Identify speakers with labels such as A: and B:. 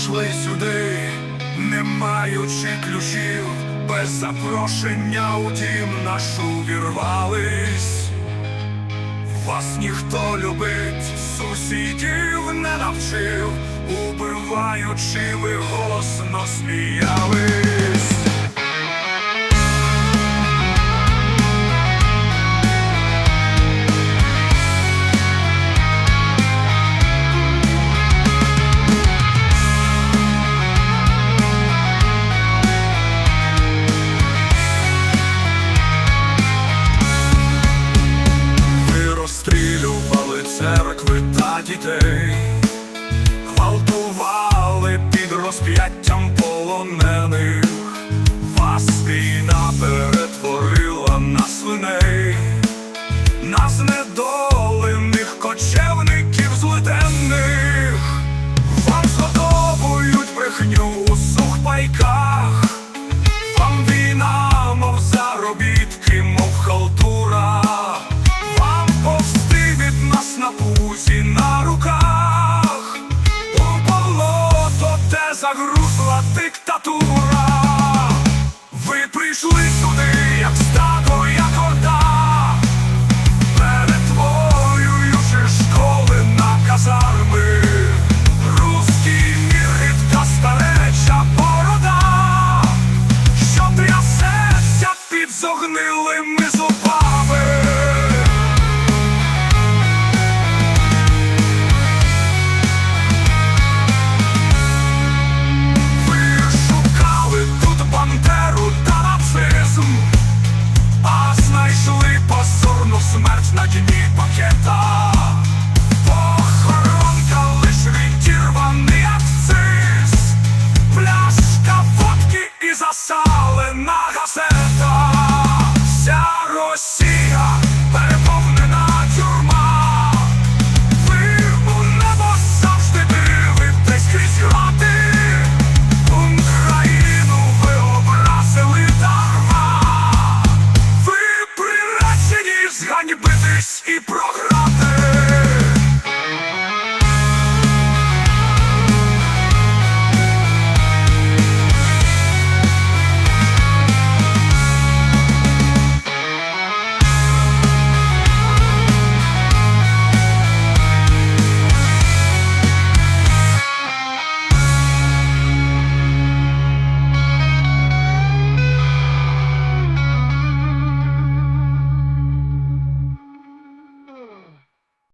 A: прийшли сюди, не маючи ключів, без запрошення у дім нашу вірвались. Вас ніхто любить, сусідів не навчив, убиваючи ви голосно сміялись. Дітей, гвалтували під розп'яттям полонених, вас війна перетворила на свиней, на знедолених кочевників злиденних, вам згодовують брехню